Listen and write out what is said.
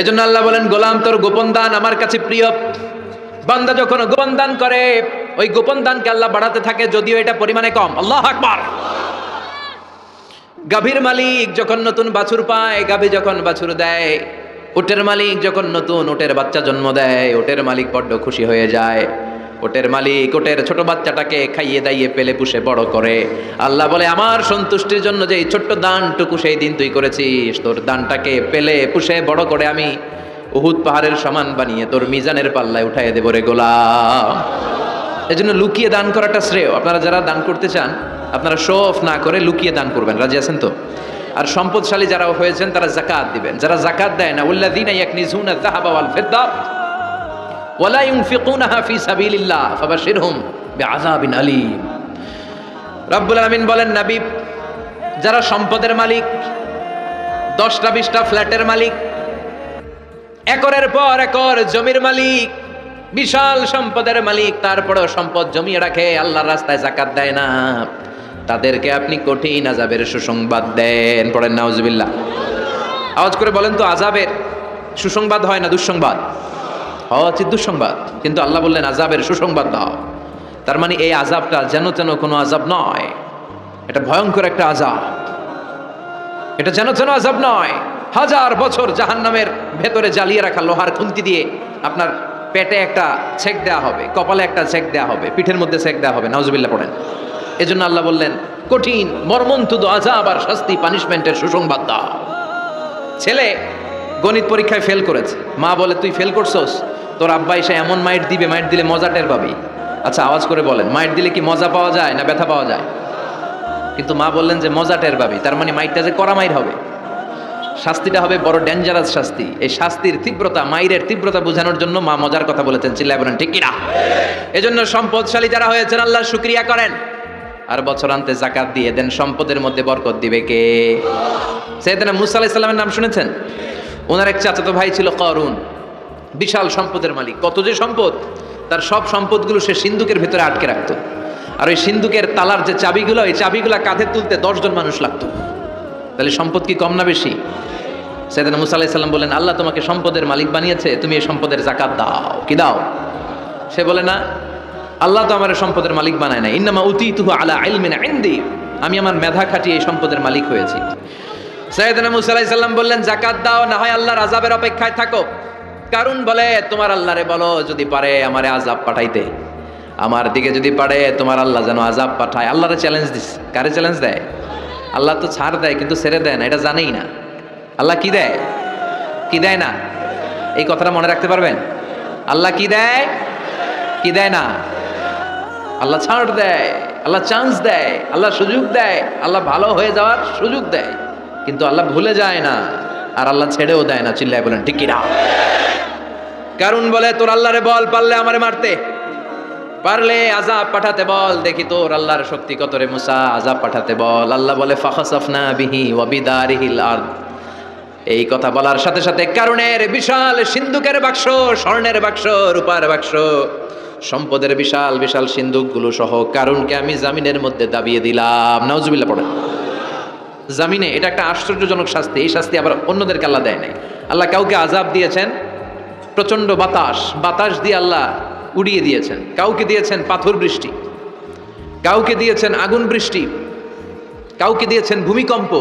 এজন্য আল্লাহ বলেন, গোলাম তোর গোপন দান আমার কাছে প্রিয়। বান্দা যখন গোপন দান করে, ওই গোপন দানকে আল্লাহ বাড়াতে থাকে, যদিও এটা পরিমাণে কম। আল্লাহ আকবার। গাভীর মালিক যখন নতুন বাছুর পায়, গাভী যখন বাছুর দেয়, উটের মালিক যখন নতুন উটের বাচ্চা জন্ম দেয় ওটের মালিক বড্ড খুশি হয়ে যায়। ওটের মালিক, ওটের ছোট বাচ্চাটাকে খাইয়ে দাইয়ে পেলে পুষে বড় করে। আল্লাহ বলে, আমার সন্তুষ্টির জন্য যে ছোট্ট দানটুকু সেই দিন তুই করেছিস, তোর দানটাকে পেলে পুষে বড় করে আমি উহুদ পাহাড়ের সমান বানিয়ে তোর মিজানের পাল্লায় উঠাই দেবো রে গোলাম। এই জন্য লুকিয়ে দান করাটা শ্রেয়। আপনারা যারা দান করতে চান, আপনারা শো অফ না করে লুকিয়ে দান করবেন। রাজি আছেন তো? আর সম্পদশালী যারা হয়েছেন, তারা জাকাত দিবেন। যারা জাকাত দেয় না, উল্লাযীনা ইয়াকনিজুনা যাহাবা ওয়াল ফিদ্দা ওয়ালা ইউনফিকুনাহা ফি সাবিলিল্লাহ, ফাবাশিরহুম বিআযাবিন আলীম। রব্বুল আলামিন বলেন, নবী, যারা সম্পদের মালিক, দশটা বিশটা ফ্ল্যাটের মালিক, একরের পর একর জমির মালিক, বিশাল সম্পদের মালিক, তারপরেও সম্পদ জমিয়ে রাখে, আল্লাহর রাস্তায় জাকাত দেয় না। তাদেরকে আপনি কঠিন আজাবের সুসংবাদ দেন। পড়েন, নাউজুবিল্লাহ। আওয়াজ করে বলেন তো আজাবের সুসংবাদ হয় না, দুঃসংবাদ? হওয়া উচিত দুঃসংবাদ। কিন্তু আল্লাহ বললেন আজাবের সুসংবাদ দাও। তার মানে এই আজাবটা যেন তেন কোনো আজাব নয়। এটা ভয়ঙ্কর একটা আজাব এটা যেন যেন আজাব নয়। হাজার বছর জাহান্নামের ভেতরে জ্বালিয়ে রাখা লোহার খুন্তি দিয়ে আপনার পেটে একটা ছেক দেওয়া হবে, কপালে একটা ছেক দেওয়া হবে, পিঠের মধ্যে ছেক দেওয়া হবে, নাউজুবিল্লাহ পড়েন। এজন্য আল্লাহ বললেন, কঠিন, মর্মন্তুদ আজাব আর শাস্তি পানিশমেন্টের সুসংবাদ দাও। ছেলে গণিত পরীক্ষায় ফেল করেছে। মা বলে, তুই ফেল করছস? তোর আব্বা এসে এমন মাইট দিবে, মাইট দিলে মজা টের পাবি। আচ্ছা আওয়াজ করে বলেন, মাইট দিলে কি মজা পাওয়া যায় না ব্যথা পাওয়া যায়? কিন্তু মা বললেন যে, মজা টের পাবি। তার মানে মাইটটা যে করা মাইর হবে। শাস্তিটা হবে বড় ডেঞ্জারাস শাস্তি। এই শাস্তির তীব্রতা, মাইরের তীব্রতা বোঝানোর জন্য মা মজার কথা বলেছেন। চিল্লায় বলেন, ঠিক কিনা এজন্য সম্পদশালী যারা হয়েছেন, আল্লাহ শুক্রিয়া করেন। আর বছর বছরান্তে জাকাত দিয়ে দেন, সম্পদের মধ্যে বরকত দিবে কে? সেদিন মুসা আলাহ ইসলামের নাম শুনেছেন? ওনার এক চাচাতো ভাই ছিল করুন, বিশাল সম্পদের মালিক। কত যে সম্পদ, তার সব সম্পদগুলো সে সিন্ধুকের ভেতরে আটকে রাখতো। আর ওই সিন্ধুকের তালার যে চাবিগুলো ওই চাবিগুলো কাঁধে তুলতে দশজন মানুষ লাগতো। তাহলে সম্পদ কি কম না বেশি? সেদিন মুসা আলাহ ইসলাম বলেন আল্লাহ তোমাকে সম্পদের মালিক বানিয়েছে, তুমি এই সম্পদের জাকাত দাও। কি দাও? সে বলে, না, আল্লাহ তো আমার সম্পদের মালিক বানায় না ইন্নামা উতি তুহু আলা আইলমিন ইন্দি। আমি আমার মেধা খাটিয়ে এই সম্পদের মালিক হয়েছি। সৈয়দনা মুসা বললেন জাকাত দাও, না হয় আল্লাহর আযাবের অপেক্ষায় থাকো। কারণ বলে, তোমার আল্লাহরে বলো, যদি পারে আমারে আযাব পাঠাইতে। আমার দিকে যদি পারে, তোমার আল্লাহ যেন আযাব পাঠায়। আল্লাহরে চ্যালেঞ্জ দিস। কারে চ্যালেঞ্জ দেয়? আল্লাহ তো ছাড় দেয়, কিন্তু ছেড়ে দেয় না, এটা জানেই না। আল্লাহ কি দেয়? কি দেয় না? এই কথাটা মনে রাখতে পারবেন? আল্লাহ কি দেয়? কি দেয় না? আল্লাহ ছাড় দেয়, আল্লাহ চান্স দেয়, আল্লাহ সুযোগ দেয়, আল্লাহ ভালো হয়ে যাওয়ার সুযোগ দেয়। কিন্তু আল্লাহ ভুলে যায় না। আর আল্লাহ ছেড়েও দেয় না, চিল্লায় বলেন, ঠিক কিনা? কারণ বলে, তোর আল্লাহরে বল, পারলে আমারে মারতে। পারলে আজাব পাঠাতে বল, দেখি তোর আল্লাহর শক্তি কত রে মুসা আজাব পাঠাতে বল। আল্লাহ বলে, ফাখাসাফনা বিহি ওয়া বিদারিহিল আরদ। এই কথা বলার সাথে সাথে কারণের বিশাল সিন্ধুকের বাক্স, স্বর্ণের বাক্স, রূপার বাক্স, সম্পদের বিশাল বিশাল সিন্ধুকগুলো সহ কারণকে আমি জামিনের মধ্যে দাবিয়ে দিলাম। নাউজুবিল্লাহ পড়ে জামিনে, এটা একটা আশ্চর্যজনক শাস্তি। এই শাস্তি আবার অন্যদেরকে আল্লাহ দেয় নাই। আল্লাহ কাউকে আজাব দিয়েছেন, প্রচণ্ড বাতাস বাতাস দিয়ে আল্লাহ উড়িয়ে দিয়েছেন। কাউকে দিয়েছেন পাথর বৃষ্টি, কাউকে দিয়েছেন আগুন বৃষ্টি, কাউকে দিয়েছেন ভূমিকম্প